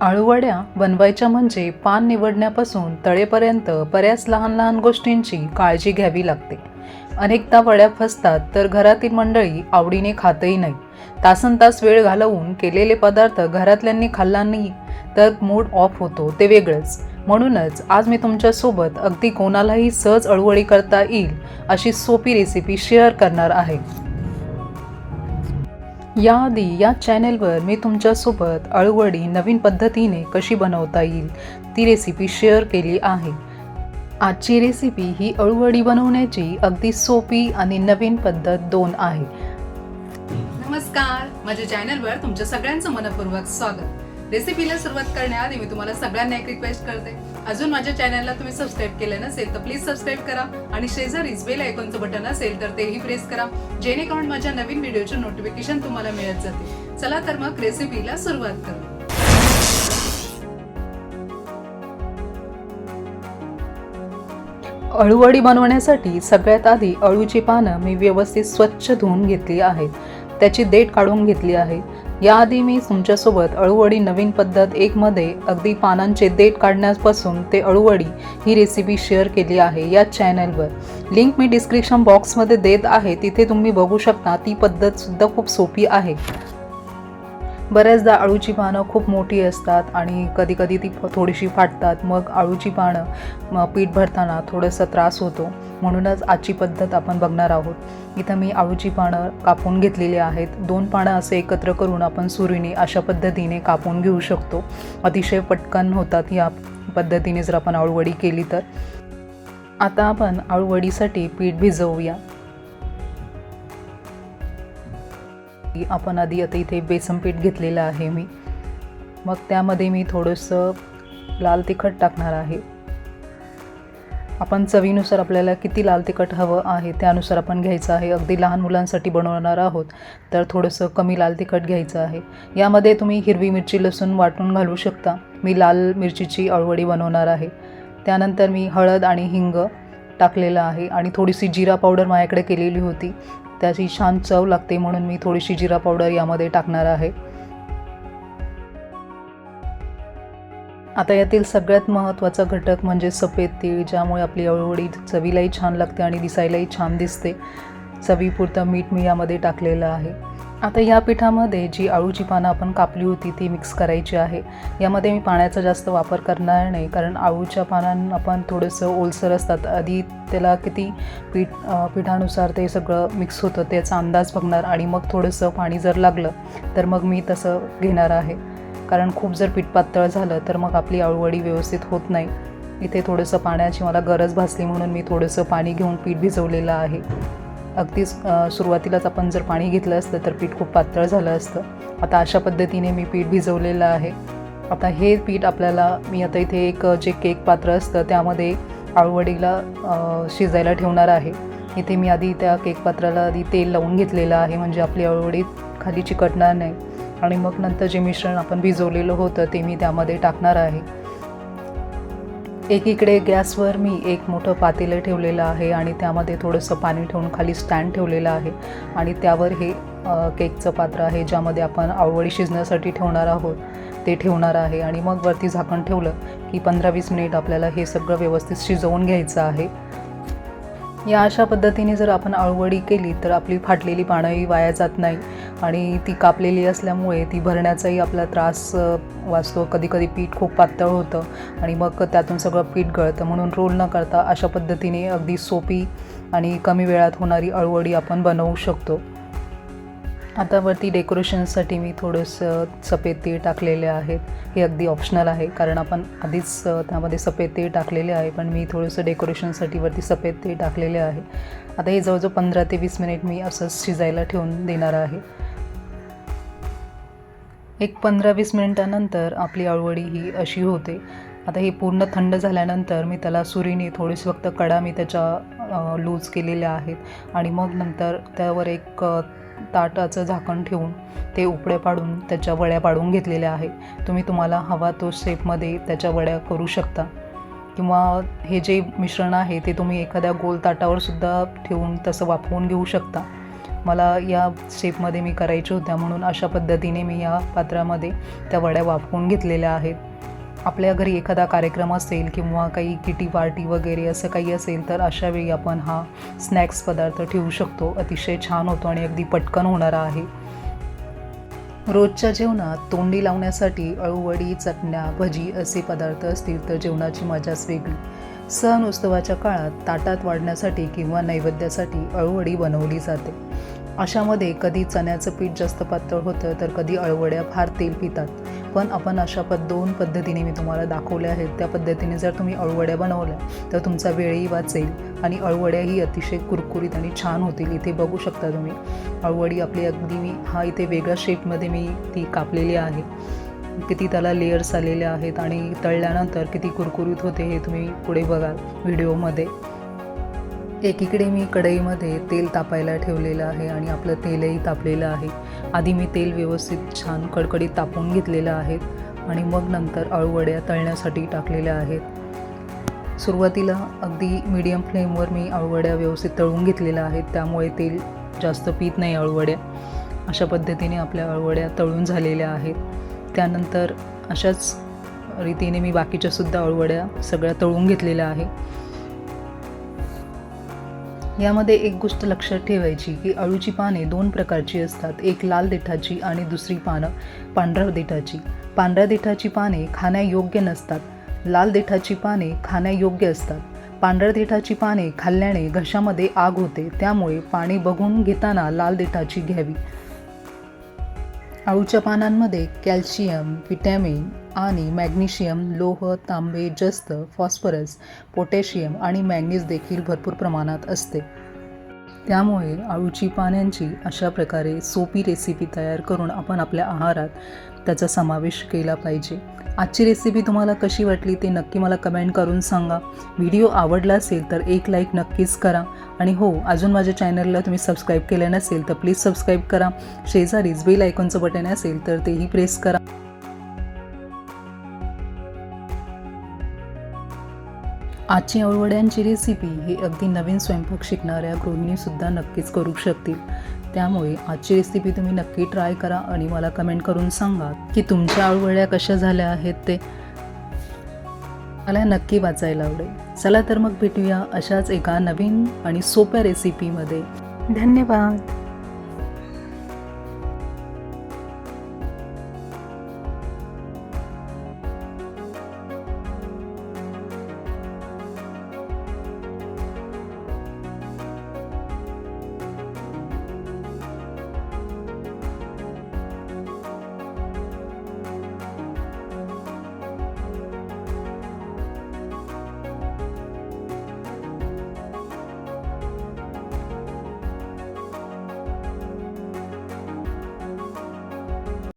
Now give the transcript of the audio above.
आळूवड्या बनवायच्या म्हणजे पान निवडण्यापासून तळेपर्यंत बऱ्याच लहान लहान गोष्टींची काळजी घ्यावी लागते. अनेकदा वड्या फसतात तर घरातील मंडळी आवडीने खातही नाही. तासन तास वेळ घालवून केलेले पदार्थ घरातल्यांनी खाल्ला नाही तर मूड ऑफ होतो ते वेगळंच. म्हणूनच आज मी तुमच्यासोबत अगदी कोणालाही सहज अळूवळी करता येईल अशी सोपी रेसिपी शेअर करणार आहे. याआधी या चॅनेलवर मी तुमच्यासोबत अळूवडी नवीन पद्धतीने कशी बनवता येईल ती रेसिपी शेअर केली आहे. आजची रेसिपी ही अळूवडी बनवण्याची अगदी सोपी आणि नवीन पद्धत दोन आहे. नमस्कार माझ्या चॅनलवर तुमच्या सगळ्यांचं मनपूर्वक स्वागत. रेसिपीला सुरुवात करण्याआधी मी तुम्हाला सगळ्यांना एक रिक्वेस्ट करते. अजून माझ्या चॅनलला तुम्ही सबस्क्राईब केलं नसेल तर प्लीज सबस्क्राईब करा आणि शेजारीच बेल आयकॉनचं बटन असेल तर तेही प्रेस करा. जेणेकरून माझ्या नवीन व्हिडिओचे नोटिफिकेशन तुम्हाला मिळत जाते. चला तर मग रेसिपीला सुरुवात करू. अळूवडी बनवण्यासाठी सगळ्यात आधी अळूची पानं मी व्यवस्थित स्वच्छ धुवून घेतली आहेत. त्याची देठ काढून घेतली आहे. याआधी मी तुमच्यासोबत अळूवडी नवीन पद्धत एकमध्ये अगदी पानांचे देठ काढण्यापासून ते अळूवडी ही रेसिपी शेअर केली आहे या चॅनलवर लिंक मी डिस्क्रिप्शन बॉक्समध्ये देत आहे तिथे तुम्ही बघू शकता ती पद्धतसुद्धा खूप सोपी आहे. बऱ्याचदा अळूची पानं खूप मोठी असतात आणि कधीकधी ती फ- थोडीशी फाटतात. मग अळूची पानं पीठ भरताना थोडंसं त्रास होतो. म्हणूनच आजची पद्धत आपण बघणार आहोत. इथं मी अळूची पानं कापून घेतलेली आहेत. दोन पानं असे एकत्र करून आपण सुरीने अशा पद्धतीने कापून घेऊ शकतो. अतिशय पटकन होतात या पद्धतीने जर आपण आळूवडी केली तर. आता आपण आळूवडीसाठी पीठ भिजवूया. आपण आधी आता इथे बेसन पीठ घेतलेलं आहे मी. मग त्यामध्ये मी थोडंसं लाल तिखट टाकणार आहे. आपण चवीनुसार आपल्याला किती लाल तिखट हवं आहे त्यानुसार आपण घ्यायचं आहे. अगदी लहान मुलांसाठी बनवणार आहोत तर थोडंसं कमी लाल तिखट घ्यायचं आहे. यामध्ये तुम्ही हिरवी मिरची लसूण वाटून घालू शकता. मी लाल मिरचीची अळवडी बनवणार आहे. त्यानंतर मी हळद आणि हिंग टाकलेलं आहे आणि थोडीशी जिरा पावडर माझ्याकडे केलेली होती. त्याची छान चव लागते म्हणून मी थोडीशी जिरा पावडर यामध्ये टाकणार आहे. आता यातील सगळ्यात महत्त्वाचा घटक म्हणजे सफेद तीळ ज्यामुळे आपली अळूवडी चवीलाही छान लागते आणि दिसायलाही छान दिसते. चवीपुरतं मीठ मी यामध्ये टाकलेलं आहे. आता या पिठामध्ये जी अळूची पानं आपण कापली होती ती मिक्स करायची आहे. यामध्ये मी पाण्याचा जास्त वापर करणार नाही कारण अळूच्या पानांना आपण थोडंसं ओलसर असतात. आधी त्याला किती पीठ पिठानुसार ते सगळं मिक्स होतं त्याचा अंदाज बघणार आणि मग थोडंसं पाणी जर लागलं तर मग मी तसं घेणार आहे. कारण खूप जर पीठ पातळ झालं तर मग आपली आळूवडी व्यवस्थित होत नाही. इथे थोडंसं पाण्याची मला गरज भासली म्हणून मी थोडंसं पाणी घेऊन पीठ भिजवलेलं आहे. अगदीच सुरुवातीलाच आपण जर पाणी घेतलं असतं तर पीठ खूप पातळ झालं असतं. आता अशा पद्धतीने मी पीठ भिजवलेलं आहे. आता हे पीठ आपल्याला मी आता इथे एक जे केक पात्र असतं त्यामध्ये आळूवडीला शिजायला ठेवणार आहे. इथे मी आधी त्या केक पात्राला आधी तेल लावून घेतलेलं आहे म्हणजे आपली आळूवडी खाली चिकटणार नाही. आणि मग नंतर जे मिश्रण आपण भिजवलेलं होतं ते मी त्यामध्ये टाकणार आहे. एकीकडे गॅसवर मी एक मोठं पातेलं ठेवलेलं आहे आणि त्यामध्ये थोडंसं पाणी ठेवून खाली स्टँड ठेवलेलं आहे. आणि त्यावर हे केकचं पात्र आहे ज्यामध्ये आपण आवळी शिजण्यासाठी ठेवणार आहोत ते ठेवणार आहे. आणि मग वरती झाकण ठेवलं की पंधरा वीस मिनिट आपल्याला हे सगळं व्यवस्थित शिजवून घ्यायचं आहे. या अशा पद्धतीने जर आपण आळवडी केली तर आपली फाटलेली पानंही वाया जात नाही. आणि ती कापलेली असल्यामुळे ती भरण्याचाही आपला त्रास वाचतो. कधी कधी पीठ खूप पातळ होतं आणि मग त्यातून सगळं पीठ गळतं. म्हणून रोल न करता अशा पद्धतीने अगदी सोपी आणि कमी वेळात होणारी अळवडी आपण बनवू शकतो. आता वरती डेकोरेशनसाठी मी थोडंसं सफेद तीळ टाकलेले आहेत हे अगदी ऑप्शनल आहे कारण आपण आधीच त्यामध्ये सफेद तीळ टाकलेले आहे पण मी थोडंसं डेकोरेशनसाठी वरती सफेद तीळ टाकलेले आहे. आता हे जवळजवळ पंधरा ते वीस मिनिट मी असंच शिजायला ठेवून देणार आहे. एक पंधरा वीस मिनिटानंतर आपली अळवडी ही अशी होते. आता हे पूर्ण थंड झाल्यानंतर मी त्याला सुरीने थोडीशी फक्त कडा मी त्याच्या लूज केलेल्या आहेत. आणि मग नंतर त्यावर एक ताटाचं झाकण ठेवून ते उपडे पाडून त्याच्या वड्या पाडून घेतलेल्या आहेत. तुम्ही तुम्हाला हवा तो शेपमध्ये त्याच्या वड्या करू शकता. किंवा हे जे मिश्रण आहे ते तुम्ही एखाद्या गोल ताटावर सुद्धा ठेवून तसं वाफवून घेऊ शकता. मला या शेपमध्ये मी करायच्या होत्या म्हणून अशा पद्धतीने मी या पात्रामध्ये त्या वड्या वाफवून घेतलेल्या आहेत. आपल्या घरी एखादा कार्यक्रम असेल किंवा काही किटी पार्टी वगैरे असं काही असेल तर अशा वेळी आपण हा स्नॅक्स पदार्थ ठेवू शकतो. अतिशय छान होतो आणि अगदी पटकन होणारा आहे. रोजच्या जेवणात तोंडी लावण्यासाठी अळूवडी चटण्या भजी असे पदार्थ असतील तर जेवणाची मजाच वेगळी. सण उत्सवाच्या काळात ताटात वाढण्यासाठी किंवा नैवेद्यासाठी अळूवडी बनवली जाते. अशामध्ये कधी चण्याचं पीठ जास्त पातळ होतं तर कधी अळवड्या फार तेल पितात. पण आपण अशा पद दोन पद्धतीने मी तुम्हाला दाखवल्या आहेत. त्या पद्धतीने जर तुम्ही अळवड्या बनवल्या तर तुमचा वेळही वाचेल आणि अळवड्याही अतिशय कुरकुरीत आणि छान होतील. इथे बघू शकता तुम्ही अळवडी आपली अगदी मी हा इथे वेगळ्या शेपमध्ये मी ती कापलेली आहे. किती त्याला लेयर्स आलेले आहेत आणि तळल्यानंतर किती कुरकुरीत होते हे तुम्ही पुढे बघाल व्हिडिओमध्ये. एकीकडे मी कढईमध्ये तेल तापायला ठेवलेलं आहे आणि आपलं तेलही तापलेलं आहे. आधी मी तेल व्यवस्थित छान कडकडीत तापून घेतलेलं आहे आणि मग नंतर अळूवड्या तळण्यासाठी टाकलेल्या आहेत. सुरुवातीला अगदी मीडियम फ्लेमवर मी अळूवड्या व्यवस्थित तळून घेतलेल्या आहेत त्यामुळे तेल जास्त पीत नाही अळूवड्या. अशा पद्धतीने आपल्या अळूवड्या तळून झालेल्या आहेत. त्यानंतर अशाच रीतीने मी बाकीच्या सुद्धा अळूवड्या सगळ्या तळून घेतलेल्या आहे. यामध्ये एक गोष्ट लक्षात ठेवायची की अळूची पाने दोन प्रकारची असतात. एक लाल देठाची आणि दुसरी पानं पांढऱ्या देठाची. पांढऱ्या देठाची पाने खाण्यायोग्य नसतात. लाल देठाची पाने खाण्यायोग्य असतात. पांढऱ्या देठाची पाने खाल्ल्याने घशामध्ये आग होते. त्यामुळे पाणी बघून घेताना लाल देठाची घ्यावी. आळूच्या पानांमध्ये कॅल्शियम व्हिटॅमिन आणि मॅग्नेशियम लोह तांबे जस्त फॉस्फरस पोटॅशियम आणि मॅग्नीज देखील भरपूर प्रमाणात असते. त्यामुळे अळूची पाण्यांची अशा प्रकारे सोपी रेसिपी तयार करून आपण आपल्या आहारात त्याचा समावेश केला पाहिजे. आजची रेसिपी तुम्हाला कशी वाटली ते नक्की मला कमेंट करून सांगा. व्हिडिओ आवडला असेल तर एक लाईक नक्कीच करा. आणि हो अजून माझ्या चॅनलला तुम्ही सबस्क्राईब केलं नसेल तर प्लीज सबस्क्राईब करा. शेजारीच बेल आयकॉनचं बटन असेल तर तेही प्रेस करा. आजची अळवड्यांची रेसिपी ही अगदी नवीन स्वयंपाक शिकणाऱ्या गृहिणीसुद्धा नक्कीच करू शकतील. त्यामुळे आजची रेसिपी तुम्ही नक्की ट्राय करा आणि मला कमेंट करून सांगा की तुमच्या अळवड्या कशा झाल्या आहेत ते. मला नक्की वाचायला आवडेल. चला तर मग भेटूया अशाच एका नवीन आणि सोप्या रेसिपीमध्ये धन्यवाद.